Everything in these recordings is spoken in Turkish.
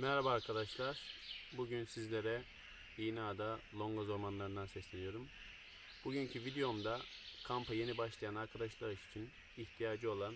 Merhaba arkadaşlar. Bugün sizlere İğneada Longoz ormanlarından sesleniyorum. Bugünkü videomda kampa yeni başlayan arkadaşlar için ihtiyacı olan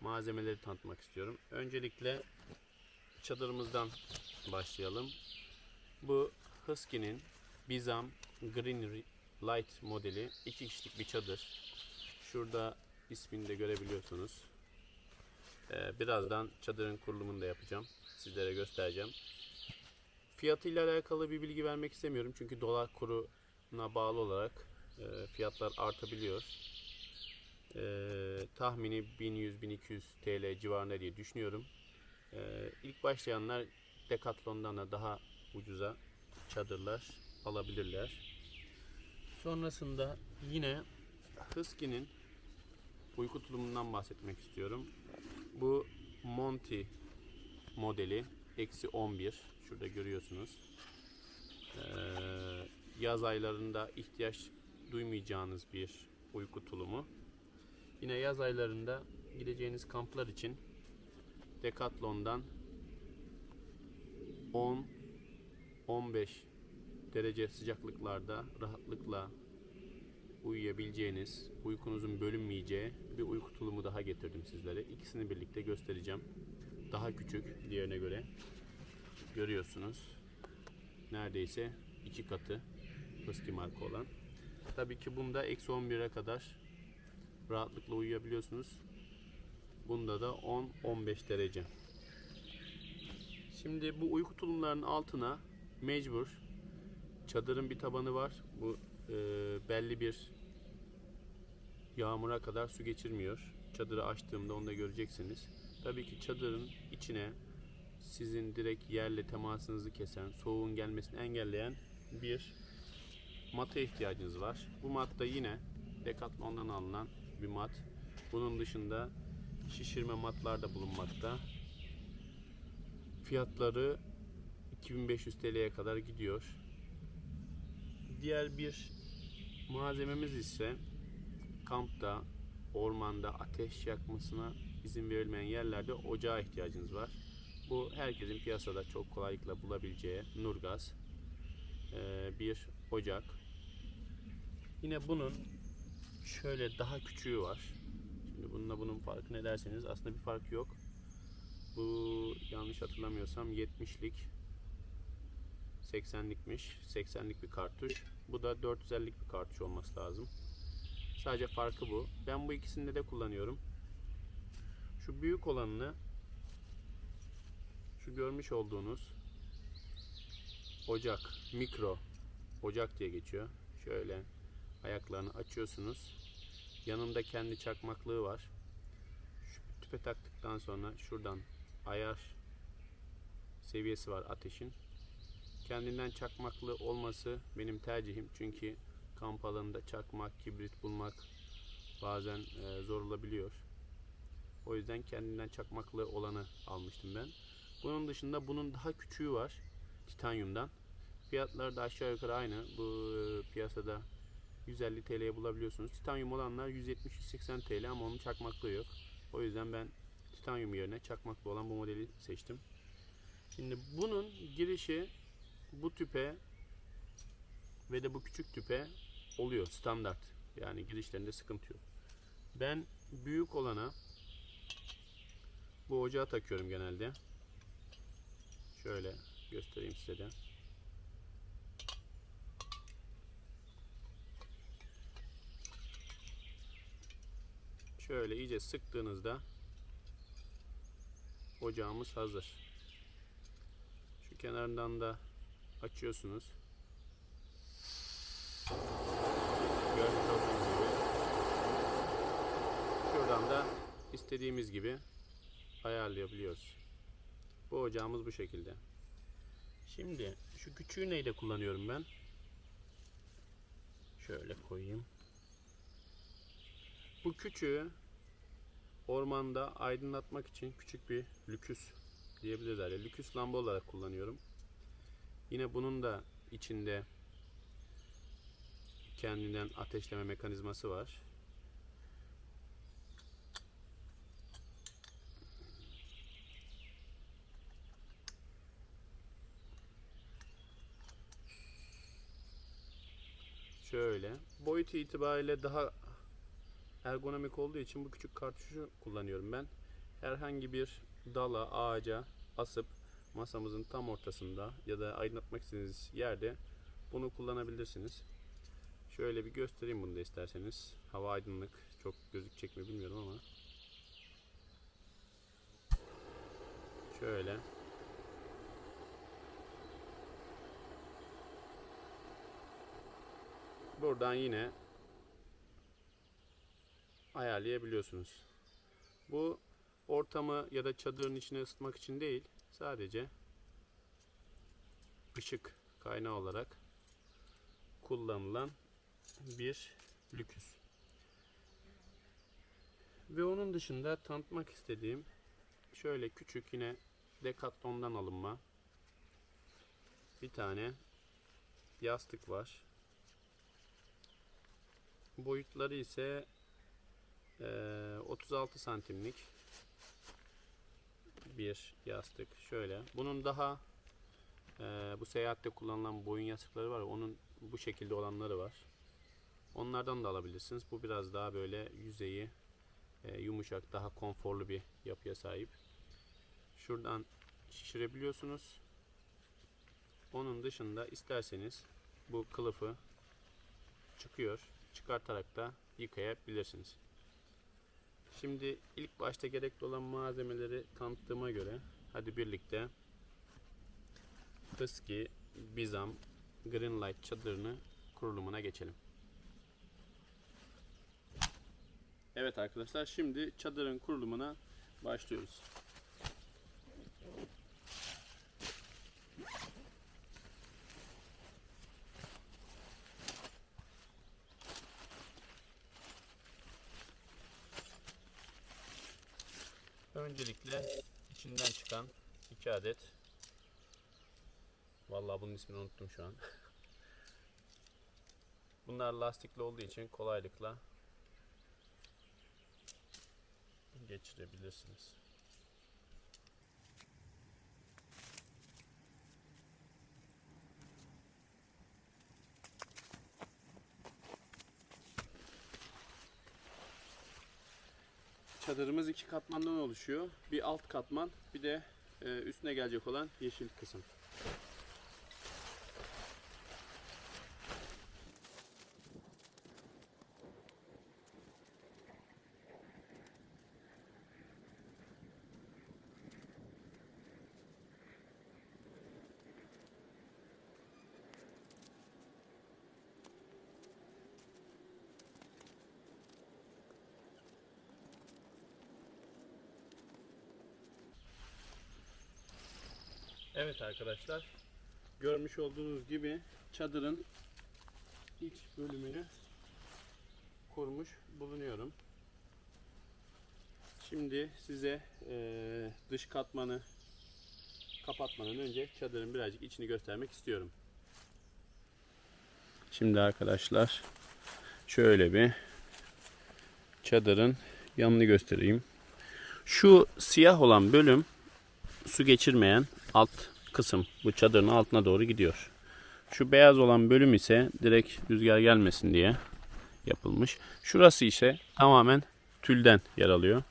malzemeleri tanıtmak istiyorum. Öncelikle çadırımızdan başlayalım. Bu Husky'nin Bizam Green Light modeli iki kişilik bir çadır. Şurada ismini de görebiliyorsunuz. Ee, birazdan çadırın kurulumunu da yapacağım. Sizlere göstereceğim. Fiyatıyla alakalı bir bilgi vermek istemiyorum. Çünkü dolar kuruna bağlı olarak e, fiyatlar artabiliyor. E, tahmini 1100-1200 TL civarında diye düşünüyorum. E, ilk başlayanlar Decathlon'dan da daha ucuza çadırlar alabilirler. Sonrasında yine Husky'nin uyku tulumundan bahsetmek istiyorum. Bu Monty modeli eksi 11 şurada görüyorsunuz. Ee, yaz aylarında ihtiyaç duymayacağınız bir uyku tulumu. Yine yaz aylarında gideceğiniz kamplar için Decathlon'dan 10 15 derece sıcaklıklarda rahatlıkla uyuyabileceğiniz, uykunuzun bölünmeyeceği bir uyku tulumu daha getirdim sizlere. İkisini birlikte göstereceğim. Daha küçük diğerine göre. Görüyorsunuz. Neredeyse iki katı Husky marka olan. Tabii ki bunda eksi 11'e kadar rahatlıkla uyuyabiliyorsunuz. Bunda da 10-15 derece. Şimdi bu uyku tulumlarının altına mecbur çadırın bir tabanı var. Bu e, belli bir yağmura kadar su geçirmiyor. Çadırı açtığımda onu da göreceksiniz. Tabii ki çadırın içine sizin direkt yerle temasınızı kesen, soğuğun gelmesini engelleyen bir mata ihtiyacınız var. Bu mat da yine Decathlon'dan alınan bir mat. Bunun dışında şişirme matlar da bulunmakta. Fiyatları 2500 TL'ye kadar gidiyor. Diğer bir malzememiz ise kampta, ormanda ateş yakmasına izin verilmeyen yerlerde ocağa ihtiyacınız var. Bu herkesin piyasada çok kolaylıkla bulabileceği Nurgaz ee, bir ocak. Yine bunun şöyle daha küçüğü var. Şimdi bununla bunun farkı ne derseniz aslında bir fark yok. Bu yanlış hatırlamıyorsam 70'lik 80'likmiş. 80'lik bir kartuş. Bu da 450'lik bir kartuş olması lazım. Sadece farkı bu. Ben bu ikisinde de kullanıyorum. Şu büyük olanını şu görmüş olduğunuz ocak, mikro ocak diye geçiyor. Şöyle ayaklarını açıyorsunuz. Yanında kendi çakmaklığı var. Şu tüpe taktıktan sonra şuradan ayar seviyesi var ateşin. Kendinden çakmaklı olması benim tercihim. Çünkü kamp alanında çakmak, kibrit bulmak bazen e, zor olabiliyor. O yüzden kendinden çakmaklı olanı almıştım ben. Bunun dışında bunun daha küçüğü var. Titanyumdan. Fiyatları da aşağı yukarı aynı. Bu e, piyasada 150 TL'ye bulabiliyorsunuz. Titanyum olanlar 170-180 TL ama onun çakmaklığı yok. O yüzden ben titanyum yerine çakmaklı olan bu modeli seçtim. Şimdi bunun girişi bu tüpe ve de bu küçük tüpe oluyor standart. Yani girişlerinde sıkıntı yok. Ben büyük olana bu ocağı takıyorum genelde. Şöyle göstereyim size de. Şöyle iyice sıktığınızda ocağımız hazır. Şu kenarından da açıyorsunuz. Görmüş olduğunuz gibi. Şuradan da istediğimiz gibi ayarlayabiliyoruz. Bu ocağımız bu şekilde. Şimdi şu küçüğü neyle kullanıyorum ben? Şöyle koyayım. Bu küçüğü ormanda aydınlatmak için küçük bir lüküs diyebiliriz. Yani lüküs lamba olarak kullanıyorum. Yine bunun da içinde kendinden ateşleme mekanizması var. Şöyle. Boyut itibariyle daha ergonomik olduğu için bu küçük kartuşu kullanıyorum ben. Herhangi bir dala, ağaca asıp masamızın tam ortasında ya da aydınlatmak istediğiniz yerde bunu kullanabilirsiniz. Şöyle bir göstereyim bunu da isterseniz. Hava aydınlık. Çok gözükecek mi bilmiyorum ama. Şöyle. Buradan yine ayarlayabiliyorsunuz. Bu ortamı ya da çadırın içine ısıtmak için değil, sadece ışık kaynağı olarak kullanılan bir lüküs. Ve onun dışında tanıtmak istediğim şöyle küçük yine Decathlon'dan alınma bir tane yastık var. Boyutları ise eee, 36 santimlik bir yastık. Şöyle. Bunun daha eee, bu seyahatte kullanılan boyun yastıkları var. Onun bu şekilde olanları var. Onlardan da alabilirsiniz. Bu biraz daha böyle yüzeyi eee, yumuşak, daha konforlu bir yapıya sahip. Şuradan şişirebiliyorsunuz. Onun dışında isterseniz bu kılıfı çıkıyor. Çıkartarak da yıkayabilirsiniz. Şimdi ilk başta gerekli olan malzemeleri tanıttığıma göre hadi birlikte Husky Bizam Greenlight çadırını kurulumuna geçelim. Evet arkadaşlar şimdi çadırın kurulumuna başlıyoruz. Öncelikle içinden çıkan iki adet Vallahi bunun ismini unuttum şu an. Bunlar lastikli olduğu için kolaylıkla geçirebilirsiniz. Çadırımız iki katmandan oluşuyor. Bir alt katman, bir de e, üstüne gelecek olan yeşil kısım. Evet arkadaşlar, görmüş olduğunuz gibi çadırın iç bölümünü kurmuş bulunuyorum. Şimdi size eee, dış katmanı kapatmadan önce çadırın birazcık içini göstermek istiyorum. Şimdi arkadaşlar şöyle bir çadırın yanını göstereyim. Şu siyah olan bölüm su geçirmeyen alt kısım bu çadırın altına doğru gidiyor. Şu beyaz olan bölüm ise direkt rüzgar gelmesin diye yapılmış. Şurası ise tamamen tülden yer alıyor.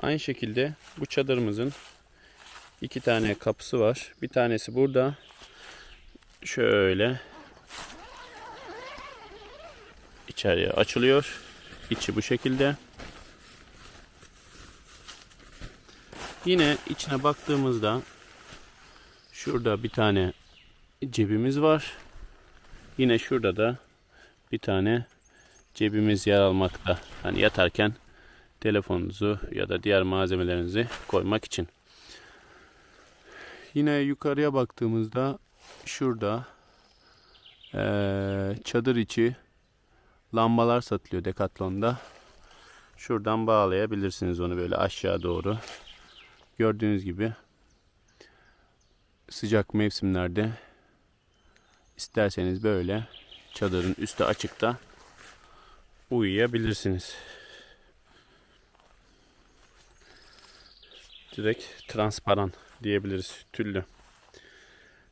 Aynı şekilde bu çadırımızın iki tane kapısı var. Bir tanesi burada. Şöyle içeriye açılıyor. İçi bu şekilde. Yine içine baktığımızda şurada bir tane cebimiz var. Yine şurada da bir tane cebimiz yer almakta. Hani yatarken telefonunuzu ya da diğer malzemelerinizi koymak için. Yine yukarıya baktığımızda şurada eee, çadır içi lambalar satılıyor Decathlon'da. Şuradan bağlayabilirsiniz onu böyle aşağı doğru. Gördüğünüz gibi sıcak mevsimlerde isterseniz böyle çadırın üstü açıkta uyuyabilirsiniz. Direkt transparan diyebiliriz tüllü.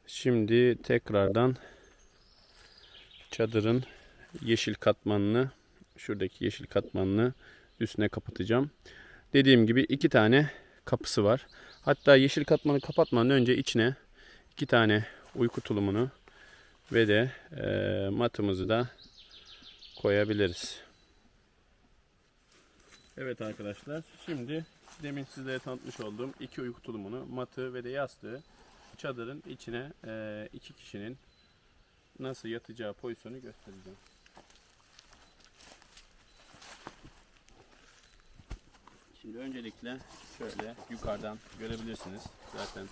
Şimdi tekrardan çadırın yeşil katmanını şuradaki yeşil katmanını üstüne kapatacağım. Dediğim gibi iki tane kapısı var. Hatta yeşil katmanı kapatmadan önce içine iki tane uyku tulumunu ve de e, matımızı da koyabiliriz. Evet arkadaşlar şimdi demin sizlere tanıtmış olduğum iki uyku tulumunu, matı ve de yastığı çadırın içine e, iki kişinin nasıl yatacağı pozisyonu göstereceğim. Şimdi öncelikle şöyle yukarıdan görebilirsiniz. Zaten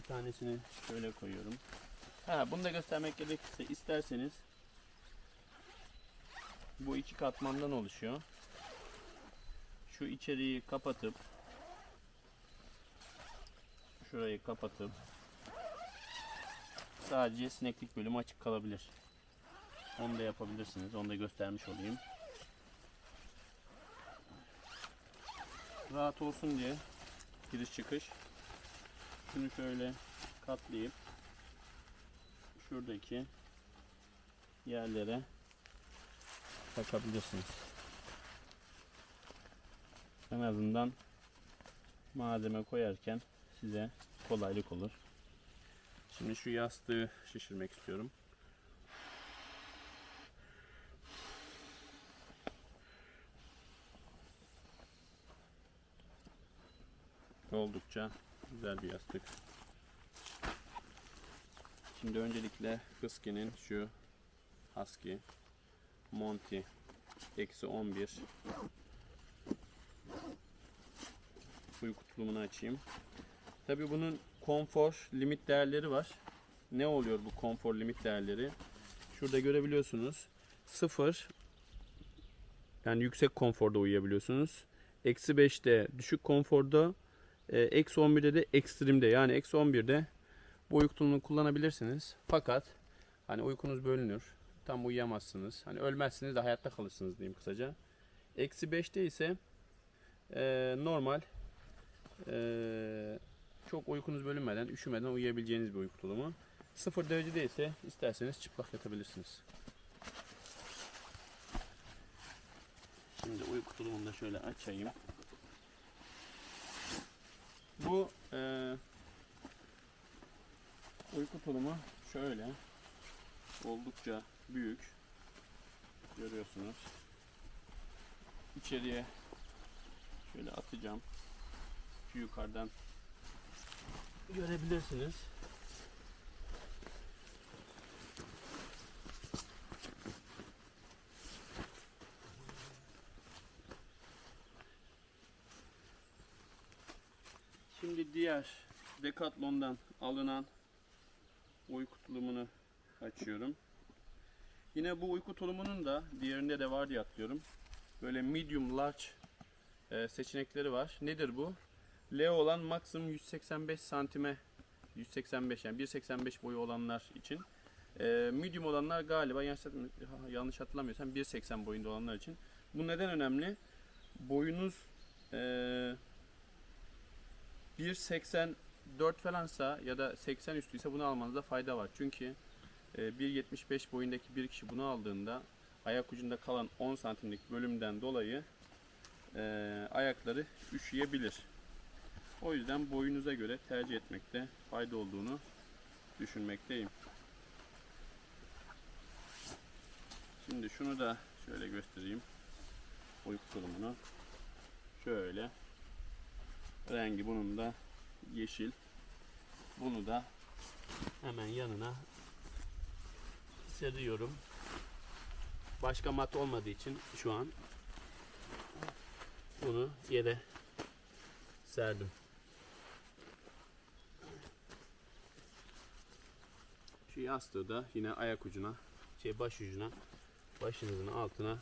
bir tanesini şöyle koyuyorum. Ha, bunu da göstermek gerekirse isterseniz bu iki katmandan oluşuyor. Şu içeriği kapatıp şurayı kapatıp sadece sineklik bölümü açık kalabilir. Onu da yapabilirsiniz. Onu da göstermiş olayım. Rahat olsun diye giriş çıkış şunu şöyle katlayıp şuradaki yerlere takabilirsiniz. En azından malzeme koyarken size kolaylık olur. Şimdi şu yastığı şişirmek istiyorum. Oldukça güzel bir yastık. Şimdi öncelikle Husky'nin şu Husky Monty eksi 11 uyku tulumunu açayım. Tabi bunun konfor limit değerleri var. Ne oluyor bu konfor limit değerleri? Şurada görebiliyorsunuz. 0 yani yüksek konforda uyuyabiliyorsunuz. Eksi 5'te düşük konforda. e, Eksi 11'de de ekstremde yani eksi 11'de bu uyku kullanabilirsiniz. Fakat hani uykunuz bölünür. Tam uyuyamazsınız. Hani ölmezsiniz de hayatta kalırsınız diyeyim kısaca. Eksi 5'te ise e, normal e, çok uykunuz bölünmeden, üşümeden uyuyabileceğiniz bir uyku tulumu. 0 derecede ise isterseniz çıplak yatabilirsiniz. Şimdi uyku tulumunu da şöyle açayım. Bu e, uyku tulumu şöyle oldukça büyük görüyorsunuz. İçeriye şöyle atacağım. Şu yukarıdan görebilirsiniz. Şimdi diğer Decathlon'dan alınan uyku tulumunu açıyorum. Yine bu uyku tulumunun da diğerinde de var diye atlıyorum. Böyle medium large e, seçenekleri var. Nedir bu? L olan maksimum 185 santime 185 yani 1.85 boyu olanlar için. E, medium olanlar galiba yanlış, hatırlamıyorsam- yanlış hatırlamıyorsam 1.80 boyunda olanlar için. Bu neden önemli? Boyunuz e, 1.84 falansa ya da 80 üstüyse bunu almanızda fayda var. Çünkü e, 1.75 boyundaki bir kişi bunu aldığında ayak ucunda kalan 10 santimlik bölümden dolayı e, ayakları üşüyebilir. O yüzden boyunuza göre tercih etmekte fayda olduğunu düşünmekteyim. Şimdi şunu da şöyle göstereyim. Uyku tulumunu. Şöyle. Rengi bunun da yeşil. Bunu da hemen yanına seriyorum. Başka mat olmadığı için şu an bunu yere serdim. Şu yastığı da yine ayak ucuna, şey baş ucuna, başınızın altına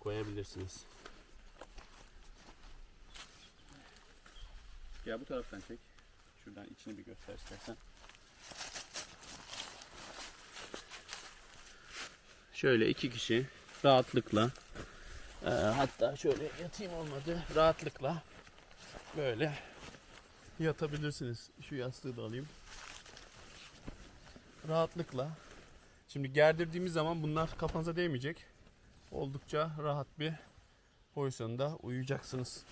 koyabilirsiniz. Ya bu taraftan çek. Şuradan içini bir göster istersen. Şöyle iki kişi rahatlıkla Ee, hatta şöyle yatayım olmadı. Rahatlıkla böyle yatabilirsiniz. Şu yastığı da alayım. Rahatlıkla. Şimdi gerdirdiğimiz zaman bunlar kafanıza değmeyecek. Oldukça rahat bir pozisyonda uyuyacaksınız.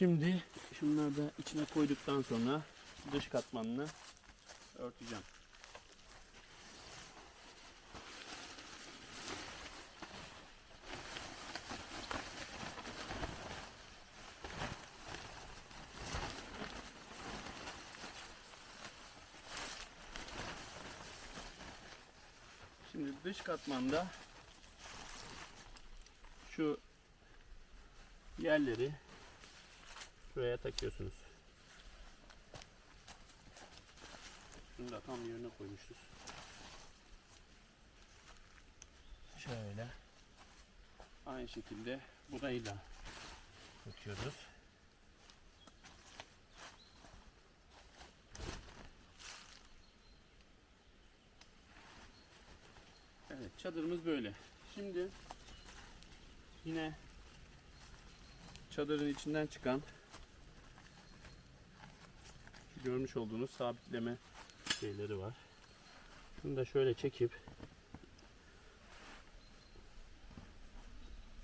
Şimdi şunları da içine koyduktan sonra dış katmanını örteceğim. Şimdi dış katmanda şu yerleri şuraya takıyorsunuz. Şunu da tam yerine koymuşuz. Şöyle. Aynı şekilde burayı da takıyoruz. Evet çadırımız böyle. Şimdi yine çadırın içinden çıkan görmüş olduğunuz sabitleme şeyleri var. Şunu da şöyle çekip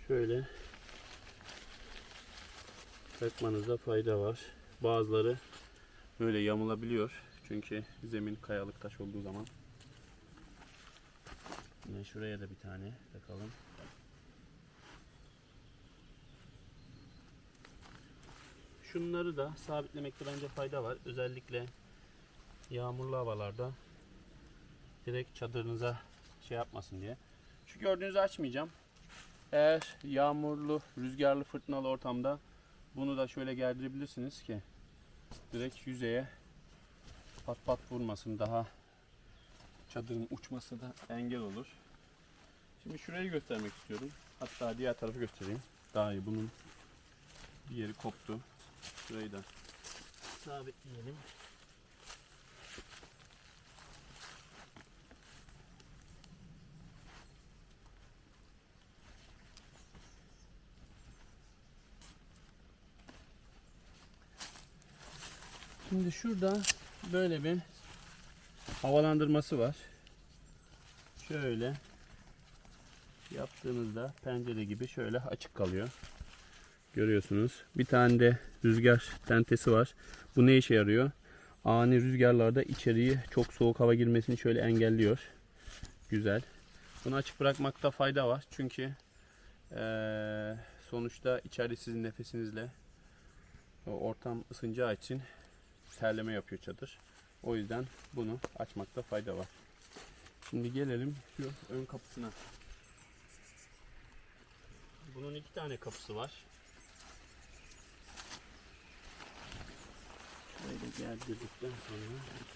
şöyle takmanızda fayda var. Bazıları böyle yamulabiliyor. Çünkü zemin kayalık taş olduğu zaman. Yine şuraya da bir tane takalım. Şunları da sabitlemekte bence fayda var. Özellikle yağmurlu havalarda direkt çadırınıza şey yapmasın diye. Şu gördüğünüzü açmayacağım. Eğer yağmurlu, rüzgarlı, fırtınalı ortamda bunu da şöyle gerdirebilirsiniz ki direkt yüzeye pat pat vurmasın. Daha çadırın uçması da engel olur. Şimdi şurayı göstermek istiyorum. Hatta diğer tarafı göstereyim. Daha iyi. Bunun bir yeri koptu. Şurayı da sabitleyelim. Şimdi şurada böyle bir havalandırması var. Şöyle yaptığınızda pencere gibi şöyle açık kalıyor. Görüyorsunuz. Bir tane de rüzgar tentesi var. Bu ne işe yarıyor? Ani rüzgarlarda içeriği çok soğuk hava girmesini şöyle engelliyor. Güzel. Bunu açık bırakmakta fayda var. Çünkü eee, sonuçta içeride sizin nefesinizle ortam ısınacağı için terleme yapıyor çadır. O yüzden bunu açmakta fayda var. Şimdi gelelim şu ön kapısına. Bunun iki tane kapısı var. Şöyle gerdirdikten sonra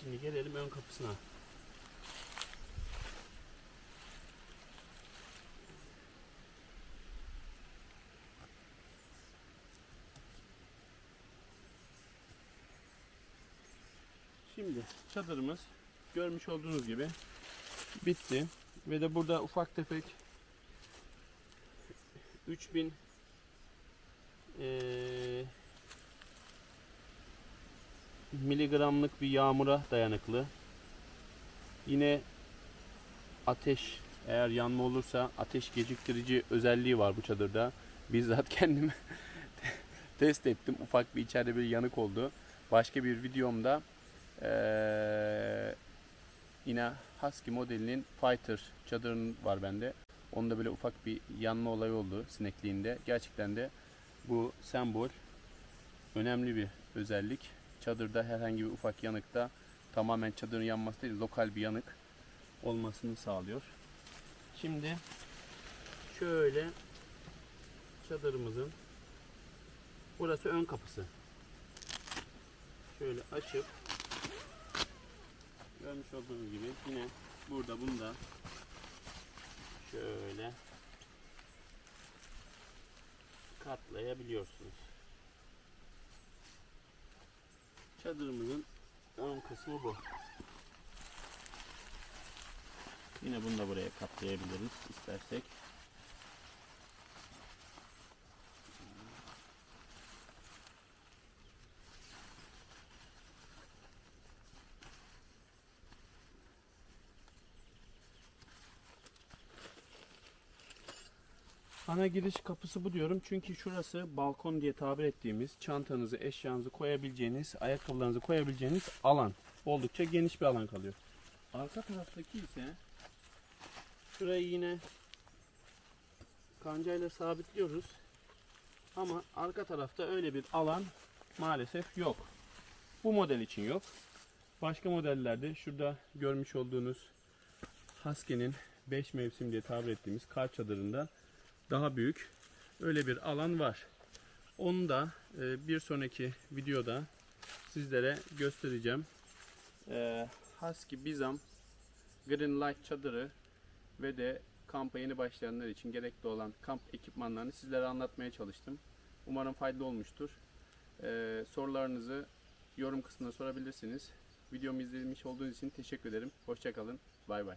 Şimdi gelelim ön kapısına. Şimdi çadırımız görmüş olduğunuz gibi bitti. Ve de burada ufak tefek 3000 eee miligramlık bir yağmura dayanıklı. Yine ateş eğer yanma olursa ateş geciktirici özelliği var bu çadırda. Bizzat kendim test ettim. Ufak bir içeride bir yanık oldu. Başka bir videomda eee yine Husky modelinin Fighter çadırın var bende. Onda böyle ufak bir yanma olayı oldu sinekliğinde. Gerçekten de bu sembol önemli bir özellik. Çadırda herhangi bir ufak yanıkta tamamen çadırın yanması değil, lokal bir yanık olmasını sağlıyor. Şimdi şöyle çadırımızın burası ön kapısı. Şöyle açıp görmüş olduğunuz gibi yine burada bunu da şöyle katlayabiliyorsunuz. Çadırımızın ön kısmı bu. Yine bunu da buraya katlayabiliriz istersek. Ana giriş kapısı bu diyorum çünkü şurası balkon diye tabir ettiğimiz çantanızı, eşyanızı koyabileceğiniz, ayakkabılarınızı koyabileceğiniz alan. Oldukça geniş bir alan kalıyor. Arka taraftaki ise şurayı yine kancayla sabitliyoruz. Ama arka tarafta öyle bir alan maalesef yok. Bu model için yok. Başka modellerde şurada görmüş olduğunuz Husky'nin 5 mevsim diye tabir ettiğimiz kar çadırında daha büyük öyle bir alan var. Onu da e, bir sonraki videoda sizlere göstereceğim. E, Husky Bizam Green Light çadırı ve de kampa yeni başlayanlar için gerekli olan kamp ekipmanlarını sizlere anlatmaya çalıştım. Umarım faydalı olmuştur. E, sorularınızı yorum kısmına sorabilirsiniz. Videomu izlemiş olduğunuz için teşekkür ederim. Hoşçakalın. Bay bay.